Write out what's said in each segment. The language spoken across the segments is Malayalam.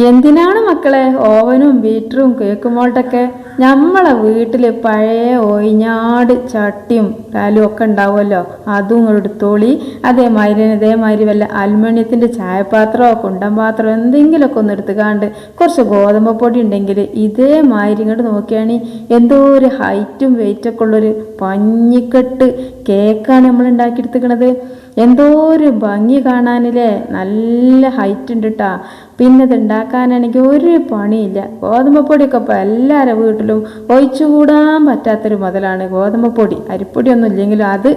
എന്തിനാണ് മക്കളെ ഓവനും ബീറ്ററും കേക്ക് മോൾട്ടൊക്കെ നമ്മളെ വീട്ടിൽ പഴയ ഒയിഞ്ഞാട് ചട്ടിയും കാലും ഒക്കെ ഉണ്ടാവുമല്ലോ? അതും ഇങ്ങോട്ട് എടുത്തോളി. അതേമാതിരി ഇതേമാതിരി വല്ല അലുമിനിയത്തിന്റെ ചായപാത്രമോ കുണ്ടൻ പാത്രമോ എന്തെങ്കിലുമൊക്കെ ഒന്ന് എടുത്തുകാണ്ട് കുറച്ച് ഗോതമ്പ് പൊടി ഉണ്ടെങ്കിൽ ഇതേമാതിരി ഇങ്ങോട്ട് നോക്കിയാണെങ്കിൽ എന്തോ ഒരു ഹൈറ്റും വെയിറ്റൊക്കെ ഉള്ളൊരു പഞ്ഞിക്കെട്ട് കേക്കാണ് നമ്മൾ ഉണ്ടാക്കിയെടുത്തിക്കണത് എന്തോ ഒരു ഭംഗി കാണാനില്ലേ? നല്ല ഹൈറ്റ് ഉണ്ട് കേട്ടാ പിന്നെ ഇത് ഉണ്ടാക്കാനാണെങ്കിൽ ഒരു പണിയില്ല. ഗോതമ്പ് പൊടിയൊക്കെ ഇപ്പോൾ എല്ലാവരുടെ വീട്ടിലും ഒഴിച്ചുകൂടാൻ പറ്റാത്തൊരു മുതലാണ് ഗോതമ്പ് പൊടി അരിപ്പൊടിയൊന്നും ഇല്ലെങ്കിലും അത്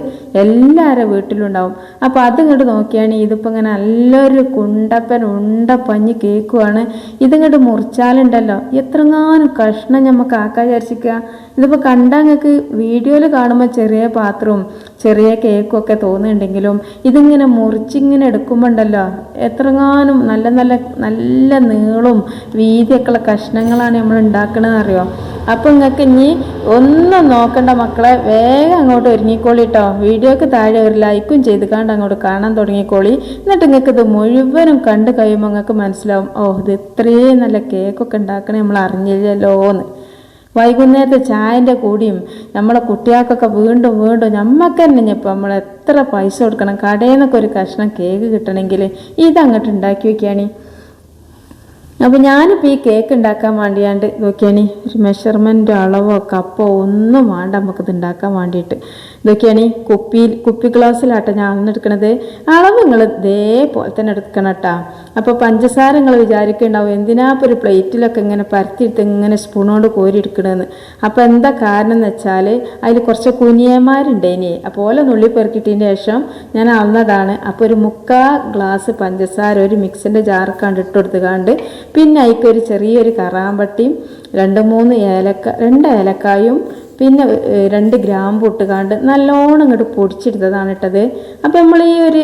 എല്ലാവരുടെ വീട്ടിലും ഉണ്ടാവും. അപ്പോൾ അത് ഇങ്ങോട്ട് നോക്കിയാണെങ്കിൽ ഇതിപ്പോൾ ഇങ്ങനെ നല്ലൊരു കുണ്ടപ്പൻ ഉണ്ട പഞ്ഞ് കേക്കുവാണ്. ഇതിങ്ങോട്ട് മുറിച്ചാലുണ്ടല്ലോ. എത്രങ്ങാനും കഷ്ണം നമുക്ക് ആക്കാൻ വിചാരിച്ചിക്കുക ഇതിപ്പോൾ കണ്ടാൽ നിങ്ങൾക്ക് വീഡിയോയിൽ കാണുമ്പോൾ ചെറിയ പാത്രവും ചെറിയ കേക്കും ഒക്കെ തോന്നുന്നുണ്ടെങ്കിലും ഇതിങ്ങനെ മുറിച്ചിങ്ങനെ എടുക്കുമ്പോൾ ഉണ്ടല്ലോ എത്രങ്ങാനും നല്ല നല്ല നല്ല നീളും വീതിയൊക്കെയുള്ള കഷ്ണങ്ങളാണ് നമ്മൾ ഉണ്ടാക്കണതെന്ന് അറിയോ? അപ്പം നിങ്ങൾക്ക് ഇനി ഒന്നും നോക്കണ്ട മക്കളെ വേഗം അങ്ങോട്ട് ഒരുങ്ങിക്കോളി കേട്ടോ വീഡിയോക്ക് താഴെ ഒരു ലൈക്കും ചെയ്ത് കണ്ട് അങ്ങോട്ട് കാണാൻ തുടങ്ങിക്കോളി. എന്നിട്ട് നിങ്ങൾക്ക് ഇത് മുഴുവനും കണ്ട് കഴിയുമ്പോൾ നിങ്ങൾക്ക് മനസ്സിലാവും ഓ ഇത് ഇത്രയും നല്ല കേക്കൊക്കെ ഉണ്ടാക്കണേ നമ്മൾ അറിഞ്ഞില്ലല്ലോ എന്ന് വൈകുന്നേരത്തെ ചായന്റെ കൂടിയും നമ്മളെ കുട്ടികൾക്കൊക്കെ വീണ്ടും വീണ്ടും നമ്മൾക്ക് തന്നെ ഇപ്പം നമ്മൾ എത്ര പൈസ കൊടുക്കണം കടയിൽ നിന്നൊക്കെ ഒരു കഷ്ണം കേക്ക് കിട്ടണമെങ്കിൽ ഇതങ്ങോട്ട് ഉണ്ടാക്കി വെക്കുകയാണ് അപ്പോൾ ഞാനിപ്പോൾ ഈ കേക്ക് ഉണ്ടാക്കാൻ വേണ്ടിയാണ്ട് നോക്കിയാണി ഒരു മെഷർമെന്റോ അളവോ കപ്പോ ഒന്നും വേണ്ട നമുക്കിത് ഉണ്ടാക്കാൻ വേണ്ടിയിട്ട്. ഇതൊക്കെയാണ് കുപ്പിയിൽ കുപ്പി ഗ്ലാസ്സിലാട്ടോ ഞാൻ അളന്നെടുക്കണത് അളവ് നിങ്ങൾ ഇതേപോലെ തന്നെ എടുക്കണം കേട്ടോ അപ്പോൾ പഞ്ചസാര നിങ്ങൾ വിചാരിക്കുന്നുണ്ടാവും എന്തിനാ ഇപ്പോൾ ഒരു പ്ലേറ്റിലൊക്കെ ഇങ്ങനെ പരത്തിയിട്ട് ഇങ്ങനെ സ്പൂണോട് കോരി എടുക്കണമെന്ന് അപ്പോൾ എന്താ കാരണം എന്ന് വെച്ചാൽ അതിൽ കുറച്ച് കുനിയന്മാരുണ്ടേനി അപ്പോൾ ഓല നുള്ളി പെറുക്കിട്ടതിന് ശേഷം ഞാൻ അളന്നതാണ്. അപ്പോൾ ഒരു മുക്കാ ഗ്ലാസ് പഞ്ചസാര ഒരു മിക്സിന്റെ ജാർക്കാണ്ട് ഇട്ട് കൊടുത്തുകാണ്ട് പിന്നെ അതിക്ക് ഒരു ചെറിയൊരു കറാമ്പട്ടിയും രണ്ട് മൂന്ന് ഏലക്ക രണ്ട് ഏലക്കായും പിന്നെ രണ്ട് ഗ്രാമ്പ് ഇട്ടുകാണ്ട് നല്ലോണം ഇങ്ങോട്ട് പൊടിച്ചെടുത്തതാണ് ഇട്ടത്. അപ്പം നമ്മൾ ഈ ഒരു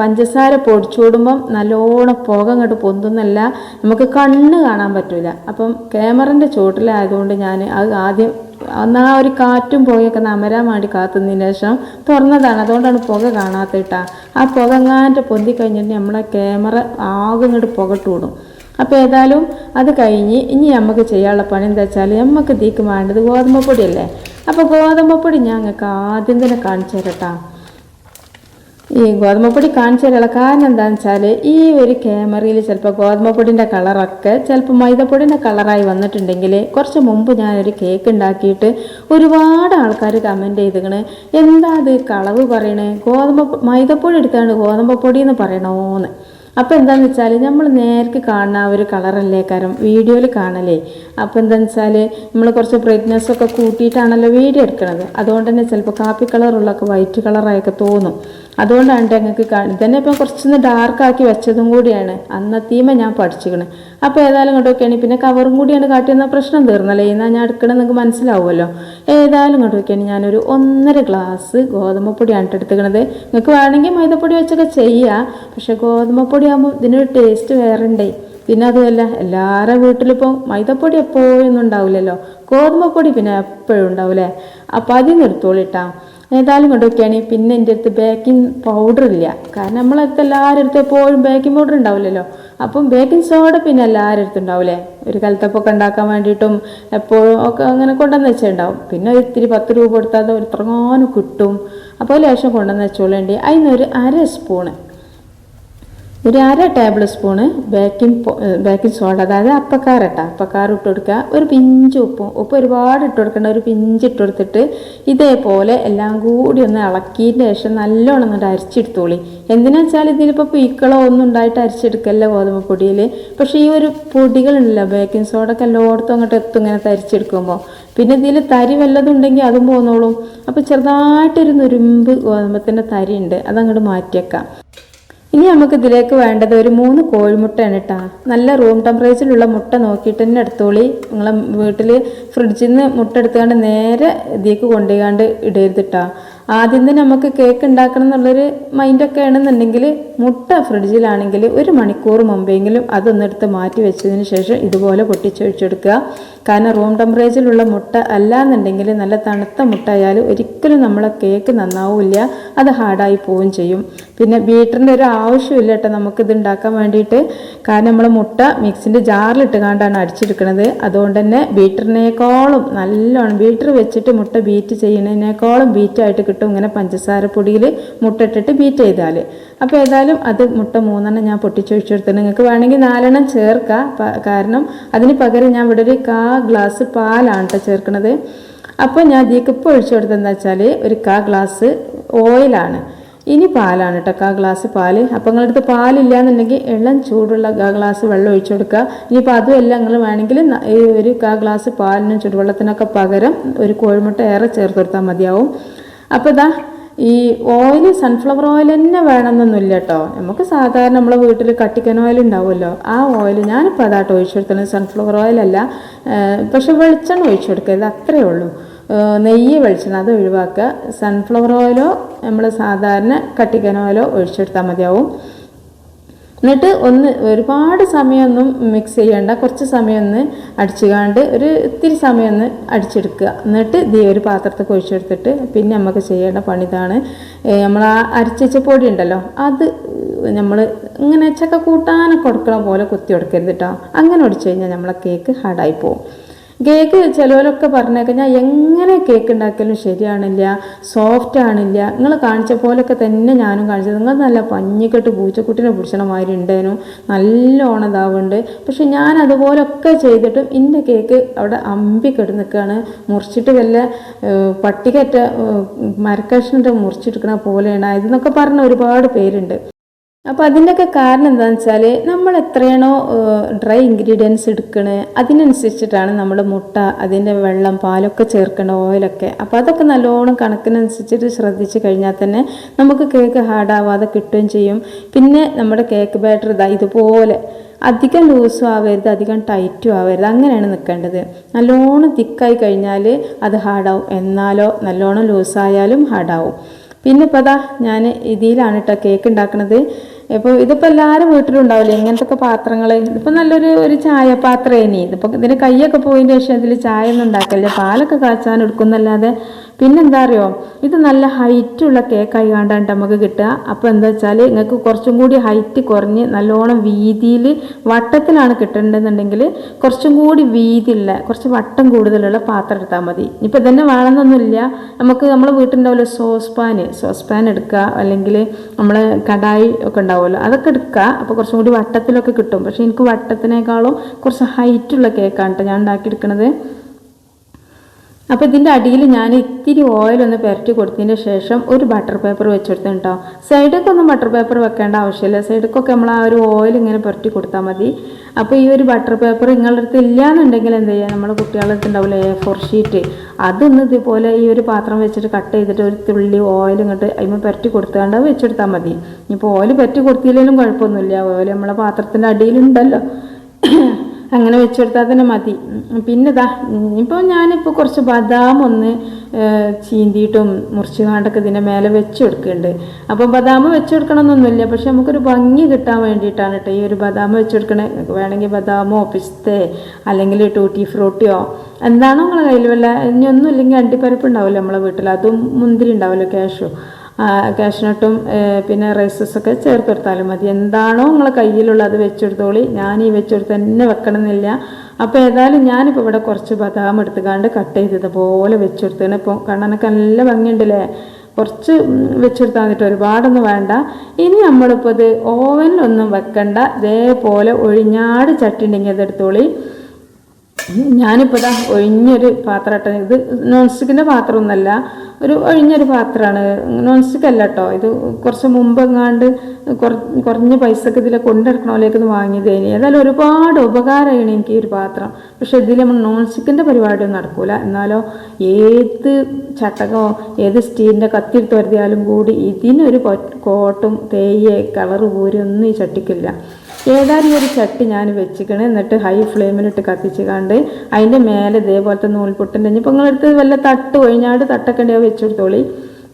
പഞ്ചസാര പൊടിച്ചുവിടുമ്പം നല്ലോണം പുക ഇങ്ങോട്ട് പൊന്തുന്നല്ല നമുക്ക് കണ്ണ് കാണാൻ പറ്റില്ല അപ്പം ക്യാമറന്റെ ചുവട്ടിലായതുകൊണ്ട് ഞാൻ അത് ആദ്യം അന്ന് ആ ഒരു കാറ്റും പുകയൊക്കെ നമരാൻ വേണ്ടി കാത്തുന്നതിന് ശേഷം തുറന്നതാണ്. അതുകൊണ്ടാണ് പുക കാണാത്ത കേട്ടാ ആ പുക എങ്ങാന്റെ പൊന്തി കഴിഞ്ഞിട്ട് നമ്മളെ ക്യാമറ ആകെ ഇങ്ങോട്ട് പുകട്ട് വിടും അപ്പോൾ ഏതായാലും അത് കഴിഞ്ഞ് ഇനി നമുക്ക് ചെയ്യാനുള്ള പണി എന്താ വെച്ചാൽ നമുക്ക് തീക്ക് വേണ്ടത് ഗോതമ്പ് പൊടിയല്ലേ അപ്പോൾ ഗോതമ്പ് പൊടി ഞാൻ നിങ്ങൾക്ക് ആദ്യം തന്നെ കാണിച്ചു തരട്ടാ. ഈ ഗോതമ്പ് പൊടി കാണിച്ചു തരാനുള്ള കാരണം എന്താണെന്ന് വെച്ചാൽ ഈ ഒരു ക്യാമറയിൽ ചിലപ്പോൾ ഗോതമ്പ് പൊടിന്റെ കളറൊക്കെ ചിലപ്പോൾ മൈദപ്പൊടിന്റെ കളറായി വന്നിട്ടുണ്ടെങ്കിൽ കുറച്ച് മുമ്പ് ഞാനൊരു കേക്ക് ഉണ്ടാക്കിയിട്ട് ഒരുപാട് ആൾക്കാർ കമന്റ് ചെയ്തിക്കണ് എന്താ അത് കളവ് പറയണേ? ഗോതമ്പ് മൈദപ്പൊടി എടുത്താണ് ഗോതമ്പ് പൊടി എന്ന് പറയണോന്ന്. അപ്പോൾ എന്താണെന്ന് വെച്ചാൽ നമ്മൾ നേരത്തെ കാണുന്ന ഒരു കളറല്ലേ കാരണം വീഡിയോയിൽ കാണലേ അപ്പോൾ എന്താണെന്ന് വെച്ചാൽ നമ്മൾ കുറച്ച് ബ്രൈറ്റ്നെസ് ഒക്കെ കൂട്ടിയിട്ടാണല്ലോ വീഡിയോ എടുക്കുന്നത് അതുകൊണ്ട് തന്നെ ചിലപ്പോൾ കാപ്പി കളറുള്ളൊക്കെ വൈറ്റ് കളറായൊക്കെ തോന്നും. അതുകൊണ്ടാണ് ഞങ്ങൾക്ക് ഇതന്നെ ഇപ്പം കുറച്ചൊന്ന് ഡാർക്കാക്കി വെച്ചതും കൂടിയാണ്. അന്നത്തീമ ഞാൻ പഠിച്ചിക്കണ്. അപ്പോൾ ഏതായാലും ഇങ്ങോട്ടൊക്കെയാണ്. പിന്നെ കവറും കൂടിയാണ് കാട്ടിയെന്ന പ്രശ്നം തീർന്നല്ലേ? എന്നാൽ ഞാൻ എടുക്കണം നിങ്ങൾക്ക് മനസ്സിലാവുമല്ലോ. ഏതായാലും ഇങ്ങോട്ടൊക്കെയാണ് ഞാനൊരു ഒന്നര ഗ്ലാസ് ഗോതമ്പ് പൊടിയാണ് എടുത്തുക്കണത്. നിങ്ങൾക്ക് വേണമെങ്കിൽ മൈദപ്പൊടി വെച്ചൊക്കെ ചെയ്യാം. പക്ഷേ ഗോതമ്പ് പൊടി ആകുമ്പോൾ ഇതിനൊരു ടേസ്റ്റ് വേറെ ഉണ്ടേ പിന്നെ അതുമല്ല എല്ലാവരുടെ വീട്ടിലിപ്പോൾ മൈദപ്പൊടി എപ്പോഴും ഉണ്ടാവില്ലല്ലോ. ഗോതമ്പ് പൊടി പിന്നെ എപ്പോഴും ഉണ്ടാവില്ലേ? അപ്പോൾ അതിൽ നിന്ന് എടുത്തോളിട്ടാ ഏതായാലും കൊണ്ടുവയ്ക്കുകയാണ്. പിന്നെ എന്റെ അടുത്ത് ബേക്കിംഗ് പൗഡർ ഇല്ല. കാരണം നമ്മളടുത്ത് എല്ലാവരുടെ അടുത്ത് എപ്പോഴും ബേക്കിംഗ് പൗഡർ ഉണ്ടാവില്ലല്ലോ. അപ്പം ബേക്കിംഗ് സോഡ പിന്നെ എല്ലാവരുടെ അടുത്തും ഉണ്ടാവില്ലേ? ഒരു കലത്തപ്പൊക്കെ ഉണ്ടാക്കാൻ വേണ്ടിയിട്ടും എപ്പോഴും ഒക്കെ അങ്ങനെ കൊണ്ടുവന്ന് വെച്ചിട്ടുണ്ടാവും. പിന്നെ ഒരു ഇത്തിരി പത്ത് രൂപ കൊടുത്താൽ അത് എത്രങ്ങാനും കിട്ടും. അപ്പോൾ ലേശം കൊണ്ടുവന്ന് വെച്ചോളേണ്ടി. അതിനൊരു അര സ്പൂണ് ഒരു അര tablespoon baking baking soda അതായത് അപ്പക്കാർ ഇട്ട അപ്പക്കാർ ഇട്ട് കൊടുക്കുക. ഒരു പിഞ്ച് ഉപ്പും ഉപ്പ് ഒരുപാട് ഇട്ട് കൊടുക്കേണ്ട ഒരു പിഞ്ച് ഇട്ട് കൊടുത്തിട്ട് ഇതേപോലെ എല്ലാം കൂടി ഒന്ന് ഇളക്കിയതിന്റെ ശേഷം നല്ലോണം ഒന്ന് അരിച്ചെടുത്തോളി. എന്തിനാ വെച്ചാൽ ഇതിലിപ്പോൾ പീക്കളോ ഒന്നും ഉണ്ടായിട്ട് അരിച്ചെടുക്കല്ല ഗോതമ്പ് പൊടിയിൽ പക്ഷേ ഈ ഒരു പൊടികളുണ്ടല്ലോ ബേക്കിംഗ് സോഡ ഒക്കെ എല്ലായിടത്തും അങ്ങോട്ട് എത്തും ഇങ്ങനെ തരിച്ചെടുക്കുമ്പോൾ പിന്നെ ഇതിൽ തരി വല്ലതും ഉണ്ടെങ്കിൽ അതും പോന്നോളും. അപ്പോൾ ചെറുതായിട്ടൊരു നുരുമ്പ് ഗോതമ്പത്തിന്റെ തരി ഉണ്ട് അതങ്ങോട്ട് മാറ്റിയേക്കാം. ഇനി നമുക്ക് ഇതിലേക്ക് വേണ്ടത് ഒരു മൂന്ന് കോഴിമുട്ടയാണ് കേട്ടോ നല്ല റൂം ടെമ്പറേച്ചറിലുള്ള മുട്ട നോക്കിയിട്ട് തന്നെ എടുത്തോളി. നിങ്ങളെ വീട്ടിൽ ഫ്രിഡ്ജിൽ നിന്ന് മുട്ട എടുത്തുകൊണ്ട് നേരെ ഇതിലേക്ക് കൊണ്ടുപോയിക്കാണ്ട് ഇടരുത് കേട്ടോ ആദ്യം തന്നെ നമുക്ക് കേക്ക് ഉണ്ടാക്കണം എന്നുള്ളൊരു മൈൻഡൊക്കെ ആണെന്നുണ്ടെങ്കിൽ മുട്ട ഫ്രിഡ്ജിലാണെങ്കിൽ ഒരു മണിക്കൂർ മുമ്പെങ്കിലും അതൊന്നെടുത്ത് മാറ്റി വെച്ചതിന് ശേഷം ഇതുപോലെ പൊട്ടിച്ചൊഴിച്ചെടുക്കുക. കാരണം റൂം ടെമ്പറേച്ചറിലുള്ള മുട്ട അല്ലാന്നുണ്ടെങ്കിൽ നല്ല തണുത്ത മുട്ട ആയാൽ ഒരിക്കലും നമ്മളെ കേക്ക് നന്നാവില്ല. അത് ഹാർഡായി പോവുകയും ചെയ്യും. പിന്നെ ബീറ്ററിന്റെ ഒരു ആവശ്യമില്ല കേട്ടോ നമുക്കിത് ഉണ്ടാക്കാൻ വേണ്ടിയിട്ട്. കാരണം നമ്മൾ മുട്ട മിക്സിന്റെ ജാറിലിട്ട് കാണ്ടാണ് അടിച്ചെടുക്കുന്നത് അതുകൊണ്ട് തന്നെ ബീറ്ററിനേക്കാളും നല്ലോണം ബീറ്റർ വെച്ചിട്ട് മുട്ട ബീറ്റ് ചെയ്യുന്നതിനേക്കാളും ബീറ്റായിട്ട് കിട്ടും ഇങ്ങനെ പഞ്ചസാര പൊടിയിൽ മുട്ട ഇട്ടിട്ട് ബീറ്റ് ചെയ്താൽ അപ്പോൾ ഏതായാലും അത് മുട്ട മൂന്നെണ്ണം ഞാൻ പൊട്ടിച്ചൊഴിച്ചു കൊടുത്തിട്ട് നിങ്ങൾക്ക് വേണമെങ്കിൽ നാലെണ്ണം ചേർക്കാം. കാരണം അതിന് പകരം ഞാൻ ഇവിടെ ഒരു കാ ഗ്ലാസ് പാലാണ് കേട്ടോ ചേർക്കുന്നത് അപ്പോൾ ഞാൻ ഇതിലേക്ക് ഇപ്പോൾ ഒഴിച്ചു കൊടുത്തതെന്ന് വെച്ചാൽ ഒരു കാ ഗ്ലാസ് ഓയിലാണ് ഇനി പാലാണ് കേട്ടോ കാ ഗ്ലാസ് പാൽ. അപ്പോൾ നിങ്ങളടുത്ത് പാലില്ല എന്നുണ്ടെങ്കിൽ എള്ളം ചൂടുള്ള കാ ഗ്ലാസ് വെള്ളം ഒഴിച്ചു കൊടുക്കുക. ഇനിയിപ്പോൾ അതുമല്ല നിങ്ങൾ വേണമെങ്കിൽ ഈ ഒരു കാ ഗ്ലാസ് പാലിനും ചുടുവെള്ളത്തിനൊക്കെ പകരം ഒരു കോഴിമുട്ട ഏറെ ചേർത്ത് കൊടുത്താൽ മതിയാവും. അപ്പോൾ ഇതാ ഈ ഓയിൽ സൺഫ്ലവർ ഓയിൽ തന്നെ വേണമെന്നൊന്നുമില്ല കേട്ടോ നമുക്ക് സാധാരണ നമ്മളെ വീട്ടിൽ കട്ടിക്കൻ ഓയിൽ ഉണ്ടാവുമല്ലോ. ആ ഓയിൽ ഞാനിപ്പോൾ അതാട്ടോ ഒഴിച്ചെടുത്തത്. സൺഫ്ലവർ ഓയിലല്ല പക്ഷെ വെളിച്ചെണ്ണ ഒഴിച്ചു കൊടുക്കരുത് അത്രയേ ഉള്ളൂ. നെയ്യ് വെളിച്ചെണ്ണ അത് ഒഴിവാക്കുക. സൺഫ്ലവർ ഓയിലോ നമ്മൾ സാധാരണ കട്ടിക്കൻ ഓയിലോ ഒഴിച്ചെടുത്താൽ മതിയാവും. എന്നിട്ട് ഒന്ന് ഒരുപാട് സമയമൊന്നും മിക്സ് ചെയ്യേണ്ട. കുറച്ച് സമയം ഒന്ന് അടിച്ചുകാണ്ട് ഒരു ഇത്തിരി സമയം ഒന്ന് അടിച്ചെടുക്കുക. എന്നിട്ട് ദീ ഒരു പാത്രത്തിൽ ഒഴിച്ചെടുത്തിട്ട് പിന്നെ നമുക്ക് ചെയ്യേണ്ട പണി ഇതാണ്. നമ്മൾ ആ അരച്ച പൊടി ഉണ്ടല്ലോ അത് നമ്മൾ ഇങ്ങനെ ചക്ക കൂട്ടാനൊക്കെ കൊടുക്കണ പോലെ കുത്തി കൊടുക്കരുത് കേട്ടോ അങ്ങനെ ഒടിച്ചു കഴിഞ്ഞാൽ നമ്മളെ കേക്ക് ഹാർഡായി പോകും കേക്ക് ചിലവരൊക്കെ പറഞ്ഞേക്കാം ഞാൻ എങ്ങനെ കേക്ക് ഉണ്ടാക്കിയാലും ശരിയാണില്ല സോഫ്റ്റ് ആണില്ല. നിങ്ങൾ കാണിച്ച പോലൊക്കെ തന്നെ ഞാനും കാണിച്ചത്. നിങ്ങൾ നല്ല പഞ്ഞിക്കെട്ട് പൂച്ചക്കുട്ടിനെ പിടിച്ചണ മാതിരി ഉണ്ടേനു. നല്ലോണം ഇതാവുന്നുണ്ട് പക്ഷെ ഞാൻ അതുപോലൊക്കെ ചെയ്തിട്ടും എന്റെ കേക്ക് അവിടെ അമ്പി നിൽക്കുകയാണ് മുറിച്ചിട്ട് വല്ല പട്ടികറ്റ മരക്കഷ്ണിട്ട് മുറിച്ചെടുക്കണ പോലെയാണ്. ഇതെന്നൊക്കെ പറഞ്ഞ ഒരുപാട് പേരുണ്ട്. അപ്പോൾ അതിന്റെയൊക്കെ കാരണം എന്താണെന്ന് വെച്ചാൽ നമ്മൾ എത്രയാണോ ഡ്രൈ ഇൻഗ്രീഡിയൻസ് എടുക്കണേ അതിനനുസരിച്ചിട്ടാണ് നമ്മൾ മുട്ട അതിന്റെ വെള്ളം പാലൊക്കെ ചേർക്കേണ്ട ഓയിലൊക്കെ അപ്പോൾ അതൊക്കെ നല്ലോണം കണക്കിനനുസരിച്ചിട്ട് ശ്രദ്ധിച്ച് കഴിഞ്ഞാൽ തന്നെ നമുക്ക് കേക്ക് ഹാർഡാവാതെ കിട്ടുകയും ചെയ്യും. പിന്നെ നമ്മുടെ കേക്ക് ബാറ്റർ ഇതാ ഇതുപോലെ അധികം ലൂസും ആവരുത് അധികം ടൈറ്റും ആവരുത് അങ്ങനെയാണ് നിൽക്കേണ്ടത്. നല്ലോണം തിക്കായി കഴിഞ്ഞാൽ അത് ഹാർഡാവും എന്നാലോ നല്ലോണം ലൂസായാലും ഹാർഡാവും പിന്നെ ഇപ്പോൾ അതാ ഞാൻ ഇതിലാണ് കേട്ടോ കേക്ക് ഉണ്ടാക്കുന്നത് ഇപ്പോൾ ഇതിപ്പോൾ എല്ലാവരും വീട്ടിലും ഉണ്ടാവില്ലേ ഇങ്ങനത്തെ പാത്രങ്ങൾ ഇതിപ്പോൾ നല്ലൊരു ഒരു ചായ പാത്രം ഇനി ഇതിപ്പോൾ ഇതിന് കൈയൊക്കെ പോയതിന് ശേഷം ഇതിൽ ചായ ഒന്നും ഉണ്ടാക്കില്ല പാലൊക്കെ കാച്ചാൻ എടുക്കുന്നല്ലാതെ പിന്നെന്താ അറിയോ ഇത് നല്ല ഹൈറ്റുള്ള കേക്കായി കണ്ടാണ്ട് നമുക്ക് കിട്ടുക. അപ്പോൾ എന്താ വെച്ചാൽ നിങ്ങൾക്ക് കുറച്ചും കൂടി ഹൈറ്റ് കുറഞ്ഞ് നല്ലോണം വീതിയിൽ വട്ടത്തിലാണ് കിട്ടേണ്ടതെന്നുണ്ടെങ്കിൽ കുറച്ചും കൂടി വീതിയുള്ള കുറച്ച് വട്ടം കൂടുതലുള്ള പാത്രം എടുത്താൽ മതി. ഇപ്പം തന്നെ വേണമെന്നൊന്നുമില്ല. നമുക്ക് നമ്മൾ വീട്ടിലുണ്ടാവില്ല സോസ് പാന് സോസ് പാൻ എടുക്കുക. അല്ലെങ്കിൽ നമ്മൾ കടായി ഒക്കെ ഉണ്ടാവുമല്ലോ. അതൊക്കെ എടുക്കുക. അപ്പോൾ കുറച്ചും കൂടി വട്ടത്തിലൊക്കെ കിട്ടും. പക്ഷേ എനിക്ക് വട്ടത്തിനേക്കാളും കുറച്ച് ഹൈറ്റുള്ള കേക്കാണ് കേട്ടോ ഞാൻ ഉണ്ടാക്കിയെടുക്കണത്. അപ്പോൾ ഇതിന്റെ അടിയിൽ ഞാൻ ഇത്തിരി ഓയിലൊന്ന് പുരട്ടി കൊടുത്തതിന് ശേഷം ഒരു ബട്ടർ പേപ്പർ വെച്ചെടുത്തു കേട്ടോ സൈഡൊക്കെ ഒന്നും ബട്ടർ പേപ്പർ വെക്കേണ്ട ആവശ്യമില്ല. സൈഡൊക്കെ നമ്മൾ ആ ഒരു ഓയിൽ ഇങ്ങനെ പുരട്ടി കൊടുത്താൽ മതി. അപ്പോൾ ഈ ഒരു ബട്ടർ പേപ്പർ നിങ്ങളുടെ അടുത്ത് ഇല്ലയെന്നുണ്ടെങ്കിൽ എന്ത് ചെയ്യുക നമ്മൾ കുട്ടികളുടെ അടുത്ത് ഉണ്ടാവില്ല എ ഫോർ ഷീറ്റ് അതൊന്ന് ഇതുപോലെ ഈ ഒരു പാത്രം വെച്ചിട്ട് കട്ട് ചെയ്തിട്ട് ഒരു തുള്ളി ഓയിൽ ഇങ്ങോട്ട് അതിന് പുരട്ടി കൊടുത്തുകൊണ്ട് വെച്ചെടുത്താൽ മതി. ഇപ്പോൾ ഓയിൽ പുരട്ടി കൊടുത്തില്ലെങ്കിലും കുഴപ്പമൊന്നുമില്ല. ഓയിൽ നമ്മളെ പാത്രത്തിന്റെ അടിയിലുണ്ടല്ലോ. അങ്ങനെ വെച്ചെടുത്താൽ തന്നെ മതി. പിന്നെ ഇതാ ഇപ്പോൾ ഞാനിപ്പോൾ കുറച്ച് ബദാം ഒന്ന് ചീന്തിയിട്ടും മുറിച്ച് കാണ്ടൊക്കെ ഇതിന്റെ മേലെ വെച്ചെടുക്കുന്നുണ്ട് അപ്പോൾ ബദാം വെച്ചെടുക്കണം എന്നൊന്നുമില്ല പക്ഷെ നമുക്കൊരു ഭംഗി കിട്ടാൻ വേണ്ടിയിട്ടാണ് കേട്ടോ ഈ ഒരു ബദാം വെച്ചെടുക്കണേ. വേണമെങ്കിൽ ബദാമോ പിസ്തേ അല്ലെങ്കിൽ ടൂട്ടി ഫ്രൂട്ടിയോ എന്താണോ നിങ്ങളെ കയ്യിൽ വല്ല ഇനി ഒന്നും ഇല്ലെങ്കിൽ അണ്ടിപ്പരിപ്പ് ഉണ്ടാവില്ല നമ്മളെ വീട്ടിൽ അതും മുന്തിരി ഉണ്ടാവില്ല ക്യാഷു കാഷ്നട്ടും പിന്നെ റൈസസ് ഒക്കെ ചേർത്ത് കൊടുത്താലും മതി. എന്താണോ നിങ്ങൾ കയ്യിലുള്ള അത് വെച്ചെടുത്തോളി. ഞാൻ ഈ വെച്ചെടുത്ത് തന്നെ വെക്കണമെന്നില്ല. അപ്പോൾ ഏതായാലും ഞാനിപ്പോൾ ഇവിടെ കുറച്ച് ബദാം എടുത്തുകാണ്ട് കട്ട് ചെയ്തതുപോലെ പോലെ വെച്ചെടുത്തതിന് ഇപ്പോൾ കണ്ണനൊക്കെ നല്ല ഭംഗിയുണ്ടല്ലേ? കുറച്ച് വെച്ചെടുത്താൽ മതിട്ട്. ഒരുപാടൊന്നും വേണ്ട. ഇനി നമ്മളിപ്പോൾ ഇത് ഓവനിലൊന്നും വെക്കണ്ട. ഇതേപോലെ ഒഴിഞ്ഞാട് ചട്ടി ഉണ്ടെങ്കിൽ അതെടുത്തോളി ഞാനിപ്പോൾ ഇതാ ഒഴിഞ്ഞൊരു പാത്രം ഇട്ട ഇത് നോൺ സ്റ്റിക്കിന്റെ പാത്രമൊന്നുമല്ല ഒരു ഒഴിഞ്ഞൊരു പാത്രമാണ്. നോൺ സ്റ്റിക്ക് അല്ല കേട്ടോ ഇത് കുറച്ച് മുമ്പ് എങ്ങാണ്ട് കുറ- കുറഞ്ഞ പൈസക്ക് ഇതിലെ കൊണ്ടെടുക്കണോലേക്ക് ഒന്ന് വാങ്ങിയത് ഇനി. ഏതായാലും ഒരുപാട് ഉപകാരമാണ് എനിക്ക് ഈ ഒരു പാത്രം. പക്ഷെ ഇതിൽ നമ്മൾ നോൺ സ്റ്റിക്കിന്റെ പരിപാടിയൊന്നും നടക്കൂല. എന്നാലോ ഏത് ചട്ടകോ ഏത് സ്റ്റീലിന്റെ കത്തിയെടുത്ത് വരുത്തിയാലും കൂടി ഇതിനൊരു കോട്ടും തേയെ കളറ് ഒന്നും ഈ ചട്ടിക്കില്ല. ഏതായാലും ഒരു ചട്ടി ഞാൻ വെച്ചിക്കണേ. എന്നിട്ട് ഹൈ ഫ്ലെയിമിലിട്ട് കത്തിച്ച് കണ്ട് അതിന്റെ മേലെ ഇതേപോലത്തെ നൂൽപൊട്ടിന്റെ ഇനിയിപ്പോൾ നിങ്ങളെടുത്ത് വല്ല തട്ട് ഒഴിഞ്ഞാട് തട്ടൊക്കെ ഉണ്ടെങ്കിൽ വെച്ചെടുത്തോളി.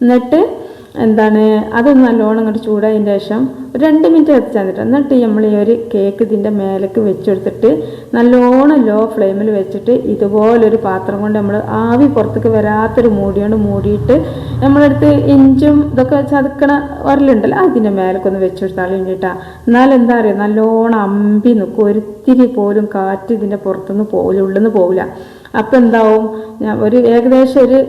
എന്നിട്ട് എന്താണ് അതൊന്ന് നല്ലോണം ഇങ്ങോട്ട് ചൂടായതിന് ശേഷം ഒരു രണ്ട് മിനിറ്റ് വെച്ചാൽ മതി എന്നിട്ട് നമ്മൾ ഈ ഒരു കേക്ക് ഇതിന്റെ മേലേക്ക് വെച്ചെടുത്തിട്ട് നല്ലോണം ലോ ഫ്ലെയിമിൽ വെച്ചിട്ട് ഇതുപോലൊരു പാത്രം കൊണ്ട് നമ്മൾ ആവി പുറത്തേക്ക് വരാത്തൊരു മൂടിയോണ്ട് മൂടിയിട്ട് നമ്മളടുത്ത് ഇഞ്ചും ഇതൊക്കെ ചതുക്കണ ഉരലുണ്ടല്ലോ അതിന്റെ മേലേക്കൊന്ന് വെച്ചെടുത്താൽ വേണ്ടിയിട്ടാ എന്നാലെന്താ പറയുക നല്ലോണം അമ്പി നിൽക്കും ഒരിത്തിരി പോലും കാറ്റ് ഇതിന്റെ പുറത്തുനിന്ന് പോകില്ല ഉള്ളിൽ നിന്ന് പോകില്ല അപ്പം എന്താവും ഒരു ഏകദേശം ഒരു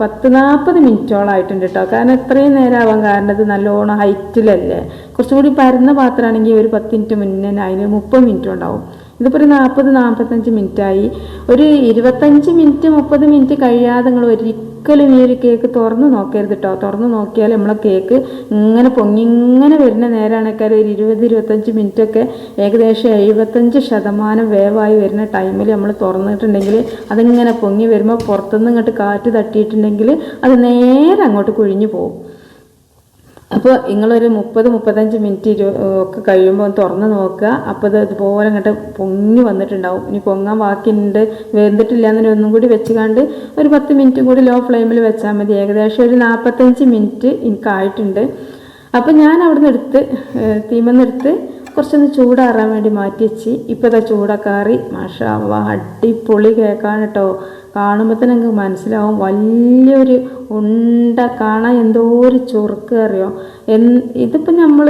പത്ത് നാൽപ്പത് മിനിറ്റോളായിട്ടുണ്ട് കേട്ടോ കാരണം ഇത്രയും നേരമാവാൻ കാരണം ഇത് നല്ലോണം ഹൈറ്റിലല്ലേ? കുറച്ചുകൂടി പരന്ന പാത്രമാണെങ്കിൽ ഒരു പത്ത് മിനിറ്റ് മുന്നേ അതിന് മുപ്പത് മിനിറ്റ് ഉണ്ടാവും. ഇതിപ്പോൾ ഒരു നാൽപ്പത് നാൽപ്പത്തഞ്ച് മിനിറ്റായി. ഒരു ഇരുപത്തഞ്ച് മിനിറ്റ് മുപ്പത് മിനിറ്റ് കഴിയാതെ നിങ്ങൾ ഒരിക്കലും ഈ ഒരു കേക്ക് തുറന്ന് നോക്കരുത് കേട്ടോ തുറന്ന് നോക്കിയാൽ നമ്മളെ കേക്ക് ഇങ്ങനെ പൊങ്ങി ഇങ്ങനെ വരുന്ന നേരമാണേക്കാൾ ഒരു ഇരുപത് ഇരുപത്തഞ്ച് മിനിറ്റൊക്കെ ഏകദേശം എഴുപത്തഞ്ച് ശതമാനം വേവായി വരുന്ന ടൈമിൽ നമ്മൾ തുറന്നിട്ടുണ്ടെങ്കിൽ അതിങ്ങനെ പൊങ്ങി വരുമ്പോൾ പുറത്തുനിന്ന് ഇങ്ങോട്ട് കാറ്റ് തട്ടിയിട്ടുണ്ടെങ്കിൽ അത് നേരെ അങ്ങോട്ട് കുഴിഞ്ഞു പോകും. അപ്പോൾ നിങ്ങളൊരു മുപ്പത് മുപ്പത്തഞ്ച് മിനിറ്റ് ഇരു ഒക്കെ കഴിയുമ്പോൾ തുറന്ന് നോക്കുക. അപ്പോൾ ഇത് ഇതുപോലെ അങ്ങോട്ട് പൊങ്ങി വന്നിട്ടുണ്ടാവും. ഇനി പൊങ്ങാൻ ബാക്കിയുണ്ട്. വെന്തിട്ടില്ല എന്നൊരു ഒന്നും കൂടി വെച്ച് കണ്ട് ഒരു പത്ത് മിനിറ്റും കൂടി ലോ ഫ്ലെയിമിൽ വെച്ചാൽ മതി. ഏകദേശം ഒരു നാൽപ്പത്തഞ്ച് മിനിറ്റ് എനിക്കായിട്ടുണ്ട് അപ്പോൾ ഞാൻ അവിടെ നിന്ന് എടുത്ത് തീമെന്നെടുത്ത് കുറച്ചൊന്ന് ചൂടാറാൻ വേണ്ടി മാറ്റി വെച്ച്. ഇപ്പോൾ ഇതാ ചൂടക്കാറി മാഷാ വാ അടിപൊളി കേക്കാണ് കേട്ടോ കാണുമ്പോൾ തന്നെ നിങ്ങൾക്ക് മനസ്സിലാവും. വലിയൊരു ഉണ്ട കാണാൻ എന്തോ ഒരു ചൊറുക്ക് അറിയോ? എൻ ഇതിപ്പോൾ നമ്മൾ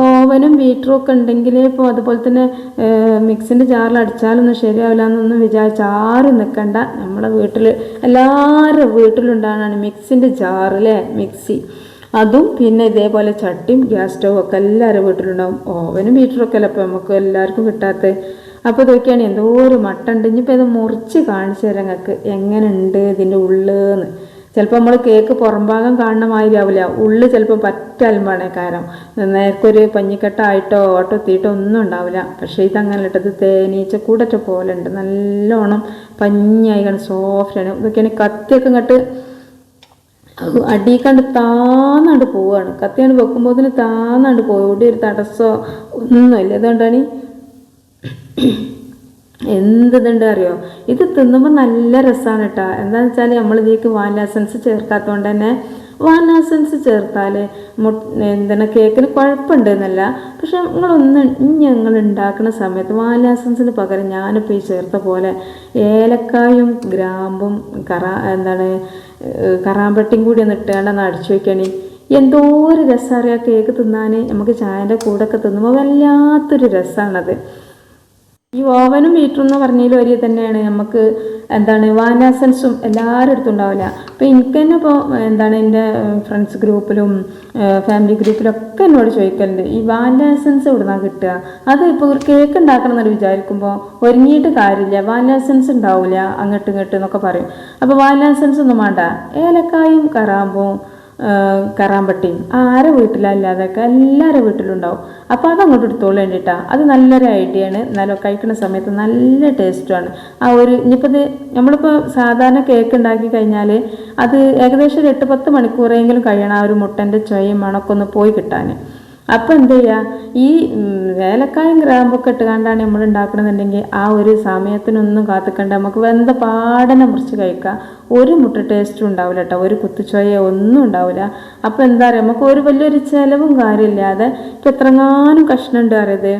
ഓവനും ബീറ്ററും ഒക്കെ ഉണ്ടെങ്കിൽ ഇപ്പോൾ അതുപോലെ തന്നെ മിക്സിന്റെ ജാറിൽ അടിച്ചാലൊന്നും ശരിയാവില്ല എന്നൊന്നും വിചാരിച്ച് ആരും നിൽക്കണ്ട നമ്മളെ വീട്ടിൽ എല്ലാവരുടെ വീട്ടിലുണ്ടാകാനാണ് മിക്സിന്റെ ജാറിലെ മിക്സി. അതും പിന്നെ ഇതേപോലെ ചട്ടിയും ഗ്യാസ് സ്റ്റൗവും ഒക്കെ എല്ലാവരും വീട്ടിലുണ്ടാവും. ഓവനും ബീറ്ററൊക്കെ അല്ല ഇപ്പോൾ നമുക്ക് എല്ലാവർക്കും കിട്ടാത്ത? അപ്പോൾ ഇതൊക്കെയാണ് എന്തോ ഒരു മട്ടുണ്ട്. ഇനിയിപ്പോൾ ഇത് മുറിച്ച് കാണിച്ചു തരാം നിങ്ങൾക്ക് എങ്ങനെയുണ്ട് ഇതിന്റെ ഉള്ളെന്ന്. ചിലപ്പോൾ നമ്മൾ കേക്ക് പുറംഭാഗം കാണുന്ന മാതിരി ആവില്ല. ഉള്ളു ചിലപ്പോൾ പറ്റൽമ്പാണ് കാരണം നേർക്കൊരു പഞ്ഞിക്കെട്ടായിട്ടോ തീട്ടോ ഒന്നും ഉണ്ടാവില്ല. പക്ഷേ ഇതങ്ങനെ ഇട്ടത് തേനീച്ച കൂടറ്റ പോലെ ഉണ്ട്. നല്ലോണം പഞ്ഞായി കാണും. സോഫ്റ്റാണ് ഇതൊക്കെയാണ് കത്തിയൊക്കെ ഇങ്ങോട്ട് അടി താന്നാണ്ട് പോവുകയാണ് കത്തിയാണ് വെക്കുമ്പോൾ തന്നെ താന്നാണ്ട് പോയി ഒരു തടസ്സമോ ഒന്നുമില്ല. അതുകൊണ്ടാണ് എന്തിതുണ്ട് അറിയോ? ഇത് തിന്നുമ്പോൾ നല്ല രസമാണ് കേട്ടോ എന്താണെന്ന് വെച്ചാൽ നമ്മൾ ഇതിലേക്ക് വാനില എസൻസ് ചേർക്കാത്തതുകൊണ്ട് തന്നെ വാനില എസൻസ് ചേർത്താൽ എന്താണ് കേക്കിന് കുഴപ്പമുണ്ട് എന്നല്ല പക്ഷെ നിങ്ങളൊന്ന് ഞങ്ങൾ ഉണ്ടാക്കുന്ന സമയത്ത് വാനില എസൻസിന് പകരം ഞാനിപ്പോൾ ഈ ചേർത്ത പോലെ ഏലക്കായും ഗ്രാമ്പും കറ എന്താണ് കറാമ്പട്ടിയും കൂടി ഒന്ന് ഇട്ടുകൊണ്ടൊന്ന് അടിച്ചു വയ്ക്കണേ എന്തോ ഒരു രസം അറിയാം കേക്ക് തിന്നാൻ നമുക്ക് ചായന്റെ കൂടെ തിന്നുമ്പോൾ വല്ലാത്തൊരു രസമാണത് ഈ ഓവനും ഹീറ്ററും എന്ന് പറഞ്ഞതിൽ ഒരു തന്നെയാണ് നമുക്ക് എന്താണ് വാനാസൻസും എല്ലാവരുടെ അടുത്തും ഉണ്ടാവില്ല. അപ്പോൾ എനിക്ക് തന്നെ ഇപ്പോൾ എന്താണ് എന്റെ ഫ്രണ്ട്സ് ഗ്രൂപ്പിലും ഫാമിലി ഗ്രൂപ്പിലൊക്കെ എന്നോട് ചോദിക്കലുണ്ട് ഈ വാനാസൻസ് എവിടുന്നാണ് കിട്ടുക? അത് ഇപ്പോൾ ഒരു കേക്ക് ഉണ്ടാക്കണം എന്നൊരു വിചാരിക്കുമ്പോൾ ഒരുങ്ങിയിട്ട് കാര്യമില്ല. വാനാസൻസ് ഉണ്ടാവില്ല അങ്ങോട്ടും ഇങ്ങോട്ടും എന്നൊക്കെ പറയും. അപ്പോൾ വാനാസൻസ് ഒന്നും വേണ്ട. ഏലക്കായും കറാമ്പും കറാമ്പട്ടിയും. ആരെ വീട്ടിലല്ലാതൊക്കെ എല്ലാവരുടെ വീട്ടിലുണ്ടാവും. അപ്പോൾ അത് അങ്ങോട്ട് എടുത്തോളൂ വേണ്ടിയിട്ടാ അത് നല്ലൊരു ഐഡിയ ആണ്. നല്ല കഴിക്കുന്ന സമയത്ത് നല്ല ടേസ്റ്റുമാണ് ആ ഒരു ഇനിയിപ്പോൾ ഇത് നമ്മളിപ്പോൾ സാധാരണ കേക്ക് ഉണ്ടാക്കി കഴിഞ്ഞാൽ അത് ഏകദേശം ഒരു എട്ട് പത്ത് മണിക്കൂറെങ്കിലും കഴിയണം ആ ഒരു മുട്ടന്റെ ചൊയും മണക്കൊന്ന് പോയി കിട്ടാൻ അപ്പോൾ എന്ത് ചെയ്യുക ഈ ഏലക്കായും ഗ്രാമ്പൊക്കെ ഇട്ട് കണ്ടാണ് നമ്മൾ ഉണ്ടാക്കണമെന്നുണ്ടെങ്കിൽ ആ ഒരു സമയത്തിനൊന്നും കാത്തിക്കണ്ട. നമുക്ക് വെന്ത പാടനെ മുറിച്ച് കഴിക്കാം. ഒരു മുട്ട ടേസ്റ്റും ഉണ്ടാവില്ല കേട്ടോ ഒരു കുത്തുച്ചോയ ഒന്നും ഉണ്ടാവില്ല. അപ്പോൾ എന്താ പറയുക നമുക്ക് ഒരു വലിയൊരു ചിലവും കാര്യമില്ലാതെ ഇപ്പം എത്രങ്ങാനും കഷ്ണം ഉണ്ട് അറിയത്.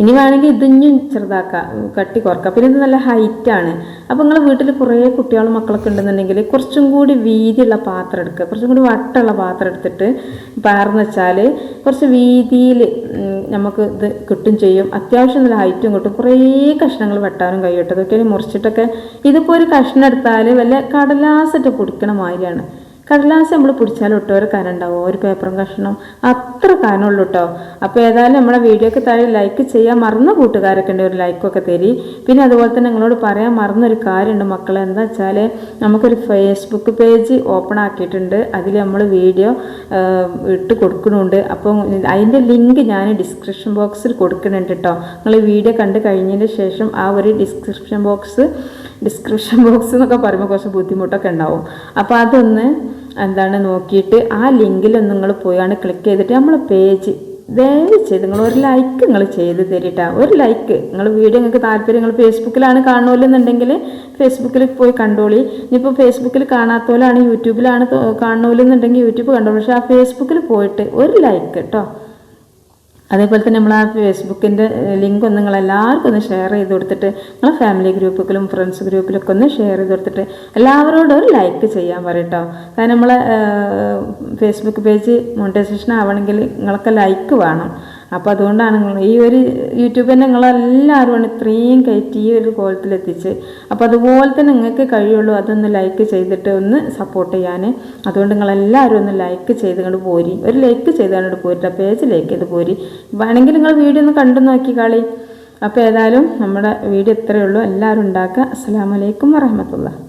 ഇനി വേണമെങ്കിൽ ഇതിഞ്ഞും ചെറുതാക്കാം കട്ടി കുറക്കാം. പിന്നെ ഇത് നല്ല ഹൈറ്റാണ് അപ്പോൾ നിങ്ങൾ വീട്ടിൽ കുറേ കുട്ടികളും മക്കളൊക്കെ ഉണ്ടെന്നുണ്ടെങ്കിൽ കുറച്ചും കൂടി വീതിയുള്ള പാത്രം എടുക്കുക. കുറച്ചും കൂടി വട്ടമുള്ള പാത്രം എടുത്തിട്ട് പാർന്ന് വെച്ചാൽ കുറച്ച് വീതിയിൽ നമുക്ക് ഇത് കിട്ടും ചെയ്യും. അത്യാവശ്യം നല്ല ഹൈറ്റും കിട്ടും. കുറേ കഷ്ണങ്ങൾ വെട്ടാനും കഴിയട്ടെ അതൊക്കെ മുറിച്ചിട്ടൊക്കെ ഇതിപ്പോൾ ഒരു കഷ്ണം എടുത്താൽ വല്ല കടലാസിട്ട് പൊടിക്കണ മാതിരിയാണ്. കടലാസ് നമ്മൾ പിടിച്ചാൽ ഒട്ടോരെ കനം ഉണ്ടാവും. ഒരു പേപ്പറും കഷ്ണം അത്ര കാനുള്ളൂ കേട്ടോ അപ്പോൾ ഏതായാലും നമ്മുടെ വീഡിയോക്ക് താഴെ ലൈക്ക് ചെയ്യാൻ മറന്ന കൂട്ടുകാരൊക്കെ ഉണ്ട് ഒരു ലൈക്കൊക്കെ തരി. പിന്നെ അതുപോലെ തന്നെ നിങ്ങളോട് പറയാൻ മറന്നൊരു കാര്യമുണ്ട് മക്കളെ. എന്താ വെച്ചാൽ നമുക്കൊരു ഫേസ്ബുക്ക് പേജ് ഓപ്പൺ ആക്കിയിട്ടുണ്ട്. അതിൽ നമ്മൾ വീഡിയോ ഇട്ട് കൊടുക്കുന്നുണ്ട്. അപ്പം അതിന്റെ ലിങ്ക് ഞാൻ ഡിസ്ക്രിപ്ഷൻ ബോക്സിൽ കൊടുക്കുന്നുണ്ട് കേട്ടോ നിങ്ങൾ വീഡിയോ കണ്ട് കഴിഞ്ഞതിന് ശേഷം ആ ഒരു ഡിസ്ക്രിപ്ഷൻ ബോക്സ് ഡിസ്ക്രിപ്ഷൻ ബോക്സ് എന്നൊക്കെ പറയുമ്പോൾ കുറച്ച് ബുദ്ധിമുട്ടൊക്കെ ഉണ്ടാവും. അപ്പോൾ അതൊന്ന് എന്താണ് നോക്കിയിട്ട് ആ ലിങ്കിൽ നിങ്ങൾ പോയാണ് ക്ലിക്ക് ചെയ്തിട്ട് നമ്മളെ പേജ് ദയവ് ചെയ്ത് നിങ്ങൾ ഒരു ലൈക്ക് നിങ്ങൾ ചെയ്ത് തരിട്ടാ. ഒരു ലൈക്ക് നിങ്ങൾ വീഡിയോ നിങ്ങൾക്ക് താല്പര്യം നിങ്ങൾ ഫേസ്ബുക്കിലാണ് കാണുമല്ലെന്നുണ്ടെങ്കിൽ ഫേസ്ബുക്കിൽ പോയി കണ്ടോളി. ഇനിയിപ്പോൾ ഫേസ്ബുക്കിൽ കാണാത്തോലാണ് യൂട്യൂബിലാണ് കാണുമല്ലെന്നുണ്ടെങ്കിൽ യൂട്യൂബ് കണ്ടോളൂ. പക്ഷേ ആ ഫേസ്ബുക്കിൽ പോയിട്ട് ഒരു ലൈക്ക് കേട്ടോ അതേപോലെ തന്നെ നമ്മൾ ആ ഫേസ്ബുക്കിന്റെ ലിങ്ക് ഒന്ന് നിങ്ങൾ എല്ലാവർക്കും ഒന്ന് ഷെയർ ചെയ്ത് കൊടുത്തിട്ട് നിങ്ങളെ ഫാമിലി ഗ്രൂപ്പുകളും ഫ്രണ്ട്സ് ഗ്രൂപ്പിലൊക്കെ ഒന്ന് ഷെയർ ചെയ്ത് കൊടുത്തിട്ട് എല്ലാവരോടും ഒരു ലൈക്ക് ചെയ്യാൻ പറയട്ടോ. കാരണം നമ്മൾ ഫേസ്ബുക്ക് പേജ് മോണിറ്റൈസേഷൻ ആവണമെങ്കിൽ നിങ്ങൾക്ക് ലൈക്ക് വേണം. അപ്പോൾ അതുകൊണ്ടാണ് നിങ്ങൾ ഈ ഒരു യൂട്യൂബ് തന്നെ നിങ്ങളെല്ലാവരും ഇത്രയും കയറ്റി ഈ ഒരു കോലത്തിലെത്തിച്ച് അപ്പോൾ അതുപോലെ തന്നെ നിങ്ങൾക്ക് കഴിയുള്ളൂ അതൊന്ന് ലൈക്ക് ചെയ്തിട്ട് ഒന്ന് സപ്പോർട്ട് ചെയ്യാൻ അതുകൊണ്ട് നിങ്ങളെല്ലാവരും ഒന്ന് ലൈക്ക് ചെയ്ത് ഇങ്ങോട്ട് പോരി. ഒരു ലൈക്ക് ചെയ്ത് അങ്ങോട്ട് പോയിട്ട് ആ പേജ് ലൈക്ക് ചെയ്ത് പോരി. വേണമെങ്കിൽ നിങ്ങൾ വീഡിയോ ഒന്ന് കണ്ടു നോക്കി കളി. അപ്പോൾ ഏതായാലും നമ്മുടെ വീഡിയോ ഇത്രയേ ഉള്ളൂ. എല്ലാവരും ഉണ്ടാക്കുക. അസ്സാം വലൈക്കും വറഹമത്തുള്ള